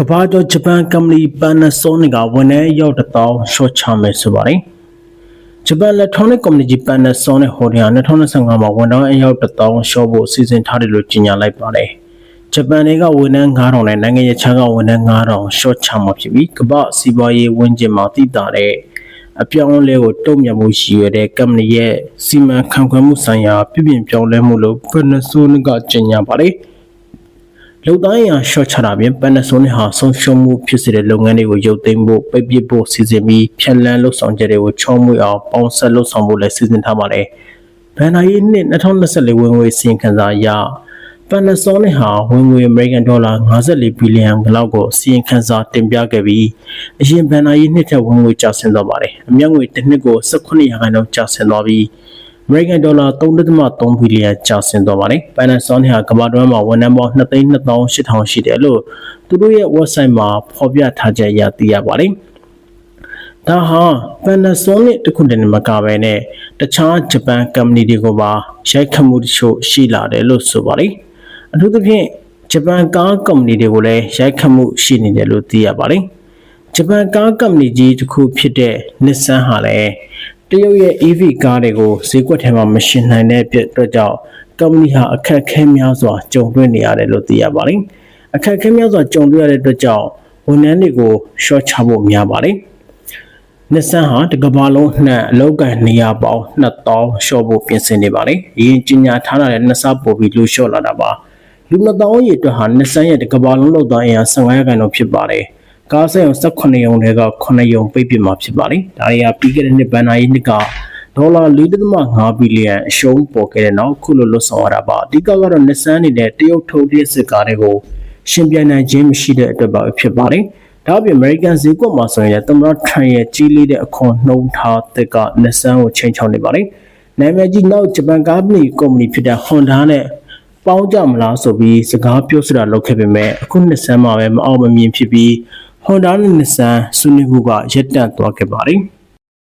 ကမ္ဘာကျော်ဂျပန်ကုမ္ပဏီ Panasonic ကဝန်ထမ်းရောက်တစ်တောင်းရှော့ချမယ်ဆိုပါတယ်။ဂျပန် electronic ကုမ္ပဏီကြီး Panasonic Holding ဟာ2025မှာဝန်ထမ်းအယောက်တစ်တောင်းရှော့ဖို့စီစဉ်ထားတယ်လို့ကြေညာလိုက်ပါတယ်။ဂျပန်တွေကဝန်ထမ်း9000နဲ့နိုင်ငံရေးခြားကဝန်ထမ်း9000ရှော့ချမှာဖြစ်ပြီးကမ္ဘာစီးပွားရေးဝန်းကျင်မှာတည်တာတဲ့အပြောင်းအလဲကိုတုံ့ပြန်မှုရှိရတဲ့ကုမ္ပဏီရဲ့စီမံခန့်ခွဲမှုဆိုင်ရာ ပြည်ပြင်ပြောင်းလဲမှုလို့ Panasonic ကကြေညာပါတယ်။ လုံတိုင်းရာ short ချတာပြင် Panasonic ဟာဆုံးရှုံးမှုဖြစ်စေတဲ့လုပ်ငန်းတွေကိုရုပ်သိမ်းဖို့ပိတ်ပစ်ဖို့စီစဉ်ပြီးဖြန့်လန်းလှုပ်ဆောင်ချက်တွေကိုချောမွေ့အောင်ပေါင်းဆက်လှုပ်ဆောင်ဖို့လည်းစီစဉ်ထားပါတယ်။ဘန်နာယီနှစ်2024ဝင်ငွေစီရင်ခံစာအရ Panasonic ဟာဝင်ငွေ American Dollar 54ဘီလီယံလောက်ကိုစီရင်ခံစာတင်ပြခဲ့ပြီးအရင်ဘန်နာယီနှစ်ထက်ဝင်ငွေကျဆင်းသွားပါတယ်။အမြတ်ငွေတစ်နှစ်ကို18ရာခိုင်နှုန်းကျဆင်းသွားပြီး American Dollar 3.3ဘီလီယံကျဆင်းသွားပါတယ်။ Panasonic ဟာကမ္ဘာတွင်းမှာဝန်ထမ်းပေါင်း2,2800ရှိတယ်လို့သူတို့ရဲ့ website မှာဖော်ပြထားချက်အရသိရပါတယ်။ဒါဟာ Panasonic တခုတည်းနဲ့မကဘဲနဲ့တခြားဂျပန်ကုမ္ပဏီတွေကိုပါရိုက်ခတ်မှုတချို့ရှိလာတယ်လို့ဆိုပါတယ်။အထူးသဖြင့်ဂျပန်ကားကုမ္ပဏီတွေကိုလည်းရိုက်ခတ်မှုရှိနေတယ်လို့သိရပါတယ်။ဂျပန်ကားကုမ္ပဏီကြီးတစ်ခုဖြစ်တဲ့ Nissan ဟာလည်း တရုတ်ရဲ့ EV ကားတွေကိုဈေးကွက်ထဲမှာမရှင်နိုင်တဲ့အတွက်ကြောင့်ကုမ္ပဏီဟာအခက်အခဲများစွာကြုံတွေ့နေရတယ်လို့သိရပါတယ်။အခက်အခဲများစွာကြုံတွေ့ရတဲ့အတွက်ကြောင့်ဝန်ထမ်းတွေကို short ချဖို့များပါတယ်။ Nissan ဟာတကမ္ဘာလုံးနှံ့အလောက်ကန်နေရပေါင်း2000ရှော့ဖို့ပြင်ဆင်နေပါတယ်။အရင်ကြီးညာထားတဲ့နှစ်ဆပိုပြီးလူရှော့လာတာပါ။လူ2000ရေအတွက်ဟာ Nissan ရဲ့တကမ္ဘာလုံးလောက်သားအင်အား15ရာခိုင်နှုန်းဖြစ်ပါတယ်။ ကားဆိုင်အောင်18ရုံတွေက9ရုံပိတ်ပစ်မှာဖြစ်ပါတယ်။ဒါတွေကပြီးခဲ့တဲ့နှစ်ဘဏ္ဍာရေးနှစ်ကဒေါ်လာ4.5ဘီလီယံအရှုံးပေါ်ခဲ့တဲ့နောက်ခုလိုလွတ်ဆောင်ရတာပါအဓိကကတော့ Nissan အနေနဲ့တရုတ်ထုတ်တဲ့စစ်ကားတွေကိုရှင်ပြိုင်နိုင်ခြင်းမရှိတဲ့အတွက်ပါဖြစ်ပါတယ်ဒါ့အပြင် American ဈေးကွက်မှာဆိုရင်သမ္မတ Trump ရဲ့ကြီးလေးတဲ့အခွန်နှုံးထားသက်က Nissan ကိုချိန်ချောက်နေပါတယ်နာမည်ကြီးနောက်ဂျပန်ကားပဏီကုမ္ပဏီဖြစ်တဲ့ Honda နဲ့ပေါင်းကြမလားဆိုပြီးစကားပြောဆိုတာလုပ်ခဲ့ပေမဲ့အခု Nissan မှာပဲမအောင်မမြင်ဖြစ်ပြီး Honda နဲ့ Nissan ဆွေးနွေးမှုကရပ်တန့်သွားခဲ့ပါတယ်။